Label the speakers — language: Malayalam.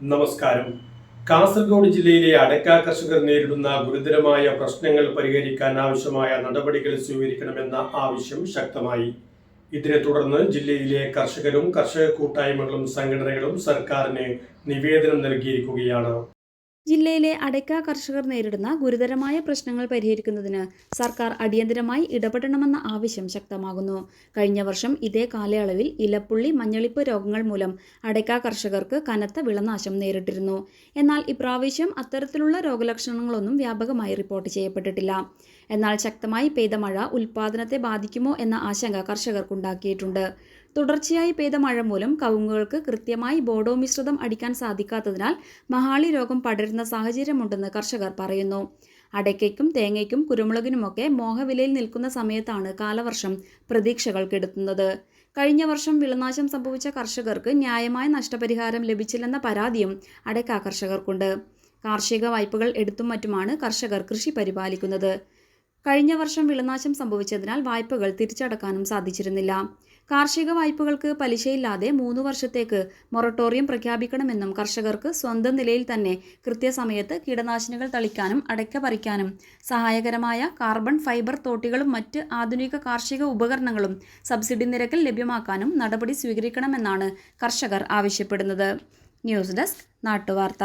Speaker 1: നമസ്കാരം. കാസർഗോഡ് ജില്ലയിലെ അടക്ക കർഷകർ നേരിടുന്ന ഗുരുതരമായ പ്രശ്നങ്ങൾ പരിഹരിക്കാൻ ആവശ്യമായ നടപടികൾ സ്വീകരിക്കണമെന്ന ആവശ്യം ശക്തമായി. ഇതിനെ തുടർന്ന് ജില്ലയിലെ കർഷകരും കർഷക കൂട്ടായ്മകളും സംഘടനകളും സർക്കാരിന് നിവേദനം നൽകിയിരിക്കുകയാണ്.
Speaker 2: ജില്ലയിലെ അടയ്ക്ക കർഷകർ നേരിടുന്ന ഗുരുതരമായ പ്രശ്നങ്ങൾ പരിഹരിക്കുന്നതിന് സർക്കാർ അടിയന്തരമായി ഇടപെടണമെന്ന ആവശ്യം ശക്തമാകുന്നു. കഴിഞ്ഞ വർഷം ഇതേ കാലയളവിൽ ഇലപ്പുള്ളി മഞ്ഞളിപ്പ് രോഗങ്ങൾ മൂലം അടയ്ക്ക കർഷകർക്ക് കനത്ത വിളനാശം നേരിട്ടിരുന്നു. എന്നാൽ ഇപ്രാവശ്യം അത്തരത്തിലുള്ള രോഗലക്ഷണങ്ങളൊന്നും വ്യാപകമായി റിപ്പോർട്ട് ചെയ്യപ്പെട്ടിട്ടില്ല. എന്നാൽ ശക്തമായി പെയ്ത മഴ ഉൽപാദനത്തെ ബാധിക്കുമോ എന്ന ആശങ്ക കർഷകർക്കുണ്ടാക്കിയിട്ടുണ്ട്. തുടർച്ചയായി പെയ്ത മഴ മൂലം കവുങ്ങുകൾക്ക് കൃത്യമായി ബോഡോ മിശ്രിതം അടിക്കാൻ സാധിക്കാത്തതിനാൽ മഹാളി രോഗം പടരുന്ന സാഹചര്യമുണ്ടെന്ന് കർഷകർ പറയുന്നു. അടയ്ക്കയ്ക്കും തേങ്ങയ്ക്കും കുരുമുളകിനുമൊക്കെ മോഹവിലയിൽ നിൽക്കുന്ന സമയത്താണ് കാലവർഷം പ്രതീക്ഷകൾ കെടുത്തുന്നത്. കഴിഞ്ഞ വർഷം വിളനാശം സംഭവിച്ച കർഷകർക്ക് ന്യായമായ നഷ്ടപരിഹാരം ലഭിച്ചില്ലെന്ന പരാതിയും അടയ്ക്ക കർഷകർക്കുണ്ട്. കാർഷിക വായ്പകൾ എടുത്തും മറ്റുമാണ് കർഷകർ കൃഷി പരിപാലിക്കുന്നത്. കഴിഞ്ഞ വർഷം വിളനാശം സംഭവിച്ചതിനാൽ വായ്പകൾ തിരിച്ചടക്കാനും സാധിച്ചിരുന്നില്ല. കാർഷിക വായ്പകൾക്ക് പലിശയില്ലാതെ മൂന്ന് വർഷത്തേക്ക് മൊറട്ടോറിയം പ്രഖ്യാപിക്കണമെന്നും കർഷകർക്ക് സ്വന്തം നിലയിൽ തന്നെ കൃത്യസമയത്ത് കീടനാശിനികൾ തളിക്കാനും അടയ്ക്ക പറിക്കാനും സഹായകരമായ കാർബൺ ഫൈബർ തോട്ടികളും മറ്റ് ആധുനിക കാർഷിക ഉപകരണങ്ങളും സബ്സിഡി നിരക്കിൽ ലഭ്യമാക്കാനും നടപടി സ്വീകരിക്കണമെന്നാണ് കർഷകർ ആവശ്യപ്പെടുന്നത്. News desk നാട്ടുവാർത്ത.